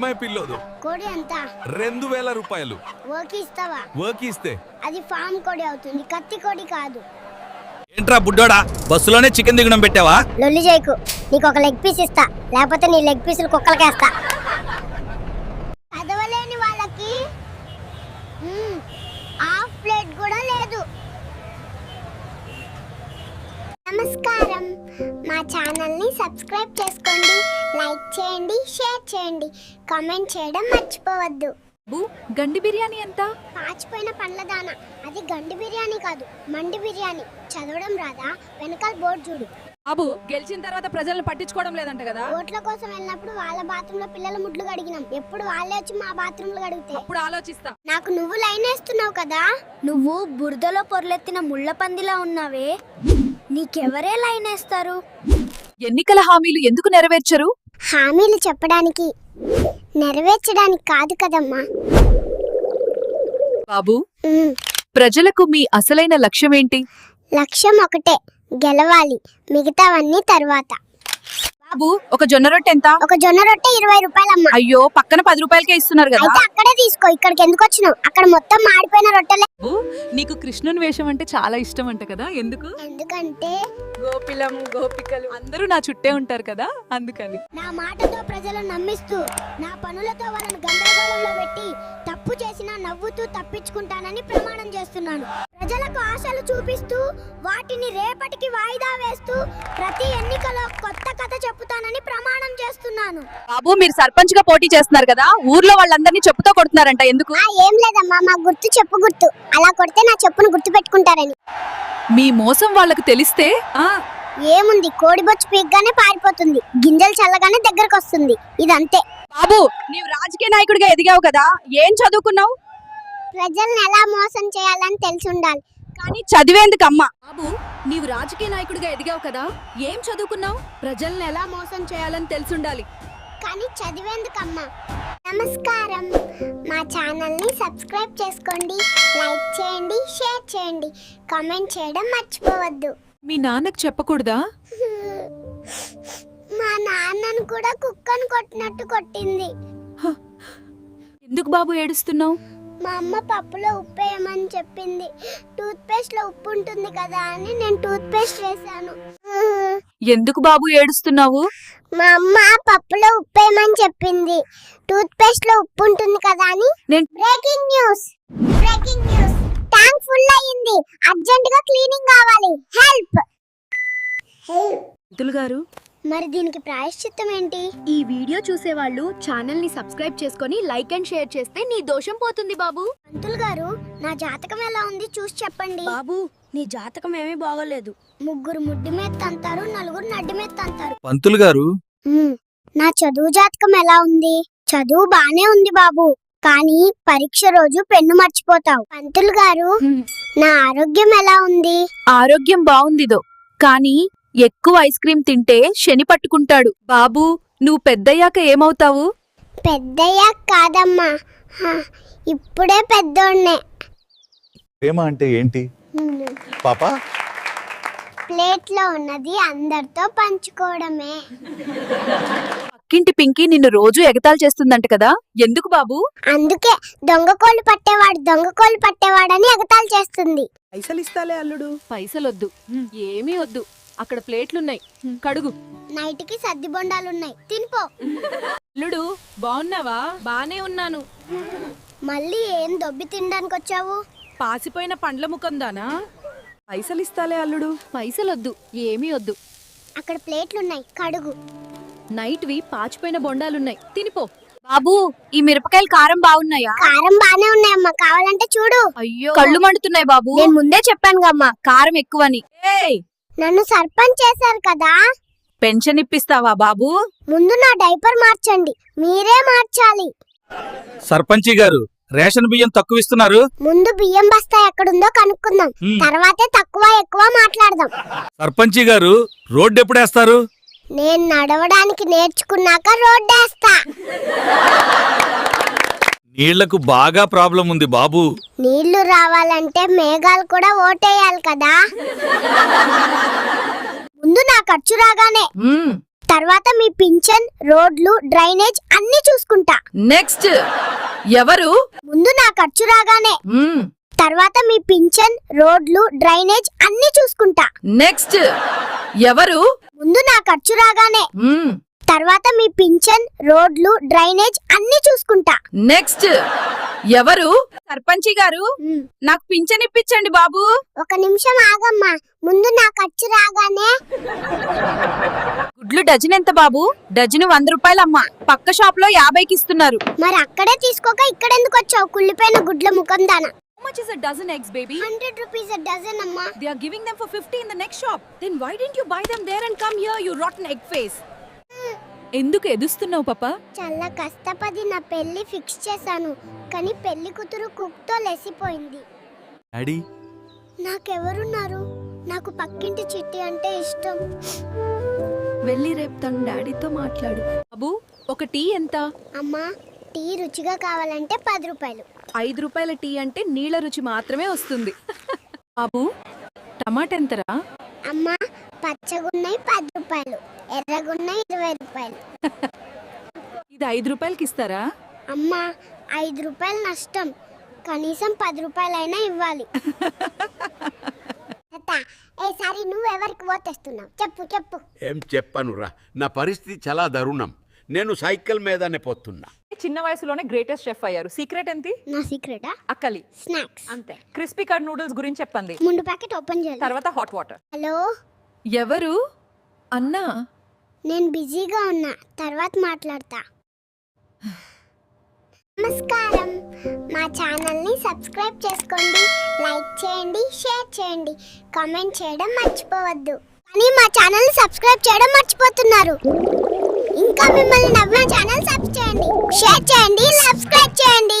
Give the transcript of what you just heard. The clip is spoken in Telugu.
పిల్లోదు? కోడి ఎంత? రెండు వేల రూపాయలు. ఓకి ఇస్తావా? వర్క్ ఇస్తే. అది ఫామ్ కోడి అవుతుంది కత్తి కోడి కాదు. ఏంట్రా బుడ్డోడా? బస్సులోనే చికెన్ దిగడం పెట్టావా? లొల్లి చేయకు నీకు ఒక లెగ్ పీస్ ఇస్తా లేకపోతే నీ లెగ్ పీసులు కుక్కలకేస్తా. చదవలేని వాళ్ళకి మ్మ్, హాఫ్ ప్లేట్ కూడా లేదు. నమస్కారం. మా ఛానల్ని సబ్స్క్రైబ్ చేసుకోండి లైక్ చేయండి షేర్ చేయండి. కామెంట్ చేయడం మర్చిపోవద్దు. బు గండి బిర్యానీ ఎంత? పాచిపోయిన పండ్ల దాన. అది గండి బిర్యానీ కాదు మండి బిర్యానీ. చదవడం రాదా? వెనకాల బోర్డు చూడు. బాబు గెలిచిన తర్వాత ప్రజలను పట్టించుకోవడం లేదంట కదా? ఓట్ల కోసం వెళ్ళినప్పుడు వాళ్ళ బాత్రూమ్లో పిల్లల ముడ్లు కడిగినాం. ఎప్పుడు వాళ్ళే వచ్చి మా బాత్రూమ్లో కడిగితే? అప్పుడు ఆలోచిస్తా. నాకు నువ్వు లైన్ వేస్తున్నావు కదా? నువ్వు బురదలో పొర్లెత్తిన ముళ్ళ పందిలా ఉన్నావే. నీకెవరే లైన్ వేస్తారు? ఎన్నికల హామీలు ఎందుకు నెరవేర్చరు? హామీలు చెప్పడానికి నెరవేర్చడానికి కాదు కదమ్మా. బాబు ఉమ్, ప్రజలకు మీ అసలైన లక్ష్యం ఏంటి లక్ష్యం ఒకటే గెలవాలి మిగతావన్నీ తర్వాత. బాబు ఒక జొన్న రొట్టె ఎంత? ఒక జొన్న రొట్టె ఇరవై రూపాయలమ్మా. అయ్యో పక్కన పది రూపాయలకే ఇస్తున్నారు కదా. అయితే అక్కడే తీసుకో ఇక్కడికి ఎందుకు వచ్చినావు? అక్కడ మొత్తం మాడిపోయిన రొట్టెలే. బాబు నీకు కృష్ణుని వేషం అంటే చాలా ఇష్టం అంట కదా ఎందుకు? ఎందుకంటే గోపిలం గోపికలు అందరూ నా చుట్టే ఉంటారు కదా అందుకని. నా మాటతో ప్రజలను నమ్మిస్తూ నా పనులతో వాళ్ళని గందరగోళంలో పెట్టి తప్పు చేసినా నవ్వుతూ తప్పించుకుంటానని ప్రమాణం చేస్తున్నాను. ప్రజలకు ఆశలు చూపిస్తూ వాటిని రేపటికి వాయిదా వేస్తూ ప్రతి ఎన్నికలో కొత్త కథ చెప్పుతానని ప్రమాణం చేస్తున్నాను. బాబు మీరు సర్పంచ్గా పోటీ చేస్తున్నారు కదా ఊర్లో వాళ్ళందరినీ చెప్పుతో కొడుతున్నారంట ఎందుకు? ఆ ఏం లేదమ్మా మా గుర్తు చెప్పు గుర్తు. అలా కొడితే నా చెప్పును గుర్తు పెట్టుకుంటారని మీ మోసం వాళ్ళకు తెలిస్తే ఆ? ఏముంది కోడిబొచ్చు పీగ్గానే పారిపోతుంది గింజలు చల్లగానే దగ్గరకు వస్తుంది ఇదంతే. బాబు నీవు రాజకీయ నాయకుడిగా ఎదిగావు కదా ఏం చదువుకున్నావు? ప్రజల్ని ఎలా మోసం చేయాలని తెలిసి ఉండాలి కానీ చదివేందుకు అమ్మా. బాబు నీవు రాజకీయ నాయకుడిగా ఎదిగావు కదా. ఏం చదువుకున్నావు? ప్రజల్ని ఎలా మోసం చేయాలని తెలుసుండాలి. కానీ చదివేందుకమ్మా నమస్కారం. మా ఛానల్ని సబ్స్క్రైబ్ చేసుకోండి లైక్ చేయండి షేర్ చేయండి. కామెంట్ చేయడం మర్చిపోవద్దు. మీ నాన్నకు చెప్పకూడదా? మా నాన్నను కూడా కుక్కను కొట్టినట్టు కొట్టింది. ఎందుకు బాబు ఏడుస్తున్నావు? మా అమ్మ పప్పులో ఉప్పు వేయమని చెప్పింది. టూత్ పేస్ట్లో ఉప్పు ఉంటుంది కదా అని నేను టూత్ పేస్ట్ వేసాను ఎందుకు బాబు ఏడుస్తున్నావు? మా అమ్మ పప్పులో ఉప్పు వేయమని చెప్పింది. టూత్ పేస్ట్లో ఉప్పు ఉంటుంది కదా అని. నేను breaking news breaking news tank full అయ్యింది. అర్జెంట్గా క్లీనింగ్ కావాలి. హెల్ప్ పంతులు గారు మరి దీనికి ప్రాయశ్చిత్తం ఏంటి? ఈ వీడియో చూసే వాళ్ళు ఛానల్ని సబ్స్క్రైబ్ చేసుకొని లైక్ అండ్ షేర్ చేస్తే నీ దోషం పోతుంది బాబు. పంతులు గారు నా జాతకం ఎలా ఉంది చూసి చెప్పండి. బాబు నీ జాతకం ఏమీ బాగోలేదు. ముగ్గురు ముడ్డి మీద తంతారు నలుగురు నడ్డి మీద తంతారు పంతులు గారు. నా చదువు జాతకం ఎలా ఉంది? చదువు బానే ఉంది బాబు కానీ పరీక్ష రోజు పెన్ను మర్చిపోతావు. పంతులు గారు నా ఆరోగ్యం ఎలా ఉంది? ఆరోగ్యం బాగుందిదో కానీ ఎక్కువ ఐస్ క్రీమ్ తింటే శని పట్టుకుంటాడు. బాబు నువ్వు పెద్దయ్యాక ఏమవుతావు? పెద్దయ్యా కాదమ్మా. హ, ఇప్పుడే పెద్దోడ్నే. ప్రేమ అంటే ఏంటి? పాపా? ప్లేట్లో ఉన్నది అందరితో పంచుకోవడమే. పక్కింటి పింకీ నిన్ను రోజు ఎగతాళి చేస్తుందంట కదా. ఎందుకు బాబు? అందుకే దొంగకోళ్ళు పట్టేవాడు దొంగకోళ్ళు పట్టేవాడని ఎగతాళి చేస్తుంది. పైసలు ఇస్తాలే అల్లుడు. పైసలొద్దు. ఏమీ వద్దు. అక్కడ ప్లేట్లున్నాయి. కడుగు. నైట్కి సద్ది బొండాలున్నాయి. తినిపో. అల్లుడు బాగున్నావా? బానే ఉన్నాను. మళ్ళీ ఏం దొబ్బి తినడానికి వచ్చావు పాసిపోయిన పండ్ల ముఖందానా? పైసలు ఇస్తాలే అల్లుడు. పైసలొద్దు ఏమీ వద్దు. అక్కడ ప్లేట్లున్నాయి. కడుగు. నైట్వి పాచిపోయిన బొండాలున్నాయి. తినిపో. బాబు ఈ మిరపకాయలు కారం బాగున్నాయా? కారం బానే ఉన్నాయమ్మా. కావాలంటే చూడు. అయ్యో. కళ్ళు మండుతున్నాయి బాబు. నేను ముందే చెప్పాను కమ్మా కారం ఎక్కువని. ఏయ్ నన్ను సర్పంచ్ చేశారు కదా. పెన్షన్ ఇప్పిస్తావా బాబు? ముందు నా డైపర్ మార్చండి. మీరే మార్చాలి. సర్పంచి గారు రేషన్ బియ్యం తక్కువ ఇస్తున్నారు? ముందు బియ్యం బస్తా ఎక్కడుందో కనుక్కుందాం. తర్వాతే తక్కువ ఎక్కువ మాట్లాడదాం. సర్పంచి గారు రోడ్డు ఎప్పుడేస్తారు నేను నడవడానికి నేర్చుకున్నాక రోడ్డేస్తా నీళ్ళకు బాగా ప్రాబ్లం ఉంది బాబు. నీళ్ళు రావాలంటే మేఘాలు కూడా ఓటేయాలి కదా. ముందు నా ఖర్చు రాగానే. తర్వాత మీ పింఛన్ రోడ్లు డ్రైనేజ్ అన్ని చూసుకుంటా. నెక్స్ట్ ఎవరు? ముందు నా ఖర్చు రాగానే. తర్వాత మీ పింఛన్ రోడ్లు డ్రైనేజ్ అన్ని చూసుకుంటా. నెక్స్ట్ ఎవరు? ముందు నా ఖర్చు రాగానే. తర్వాత మీ పింఛన్ రోడ్లు డ్రైనేజ్ అన్ని చూసుకుంటా. నెక్స్ట్ ఎవరు? సర్పంచి గారు నాకు పింఛన్ ఇప్పించండి బాబు. ఒక నిమిషం ఆగమ్మా. ముందు నా ఖర్చు రాగానే. గుడ్లు డజన్ ఎంత బాబు? డజన్ వంద రూపాయలమ్మా. పక్క షాప్లో యాభైకి ఇస్తున్నారు. మరి అక్కడే తీసుకోక ఇక్కడ ఎందుకు వచ్చావు? కుళ్ళిపోయిన గుడ్ల ముఖం దాన. How much is a dozen eggs, baby? Hundred rupees dozen అమ్మా. They are giving them for 50 in the next shop. Then why didn't you buy them there and come here, you rotten egg face? ఎందుకు ఎదుస్తున్నావు పాప? చాలా కష్టపడి నా పెళ్ళి ఫిక్స్ చేశాను కానీ పెళ్ళి కూతురు కుక్తో లెసిపోయింది. డాడీ? నాకెవరున్నారు? నాకు పక్కింటి చిట్టి అంటే ఇష్టం. వెళ్ళి రేపు తన డాడీతో మాట్లాడు. బాబు ఒక టీ ఎంత? అమ్మా టీ రుచిగా కావాలంటే పది రూపాయలు. ఐదు రూపాయల టీ అంటే నీళ్ళ రుచి మాత్రమే వస్తుంది. బాబు టమాటా ఎంతరా? అమ్మా పచ్చగున్నాయి పది రూపాయలు ఎర్రగున్నాయి ఇరవై రూపాయలు. ఇది ఐదు రూపాయలకి ఇస్తారా? అమ్మా ఐదు రూపాయలు నష్టం. కనీసం పది రూపాయలైనా ఇవ్వాలి. ఏసారి నువ్వెవరికి ఓటేస్తున్నావు చెప్పు చెప్పు. ఏం చెప్పనురా నా పరిస్థితి చాలా దారుణం. నేను సైకిల్ మీదనే పోతున్నా. చిన్న వయసులోనే గ్రేటెస్ట్ షెఫ్ అయ్యారు. సీక్రెట్ ఏంటి? నా సీక్రెటా అక్కలి. స్నాక్స్ అంతే. క్రిస్పీ కట్ నూడిల్స్ గురించి చెప్పండి. ముందు ప్యాకెట్ ఓపెన్ చేయాలి. తర్వాత హాట్ వాటర్ హలో? ఎవరు? అన్నా. నేను బిజీగా ఉన్నా. తర్వాత మాట్లాడతా. నమస్కారం. మా ఛానల్ని సబ్స్క్రైబ్ చేసుకోండి లైక్ చేయండి షేర్ చేయండి. కామెంట్ చేయడం మర్చిపోవద్దు. కానీ మా ఛానల్ని సబ్స్క్రైబ్ చేయడం మర్చిపోతున్నారు. ఇంకా మిమ్మల్ని నవ్విన ఛానల్ సబ్స్క్రైబ్ చేయండి షేర్ చేయండి.